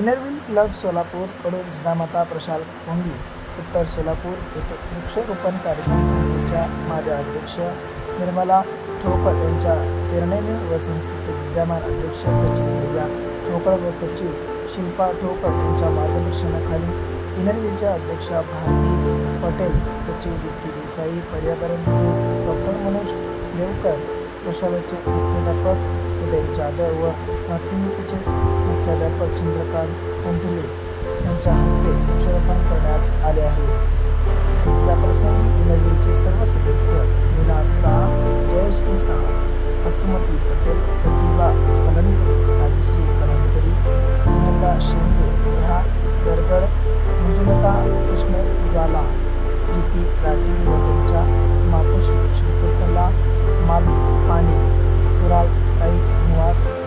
Club सोलापूरकडून Jijamata Prashal कोंडी उत्तर सोलापूर येथे वृक्षरोपण कार्यक्रम संस्थेच्या माझ्या अध्यक्ष निर्मला ठोकळ यांच्या निर्णयने व संस्थेचे विद्यमान अध्यक्ष सचिव भैया ठोकळ व सचिव शिल्पा ठोकळ यांच्या मार्गदर्शनाखाली इनरविलच्या अध्यक्षा भारती पटेल सचिव दीप्ती देसाई पर्यावरण डॉक्टर मनोज देवकर प्रशालाचे मुख्याध्यापक उदय जाधव व माध्यमिकेचे प्राध्यापक चंद्रकांत कुंटले यांच्या हस्ते वृक्षारोपण करण्यात आले आहे. या प्रसंगी एनएलबीचे सर्व सदस्य विना शाह जयश्री शाह असुमती पटेल प्रतिभा कलंकरी राजश्री कलंकरी स्मिता शेंडे नेहा दरगड मंजुलता कृष्ण ज्वाला प्रीती राठी व त्यांच्या मातोश्री शिल्पकला माल पाणी सुराल ताई झुवार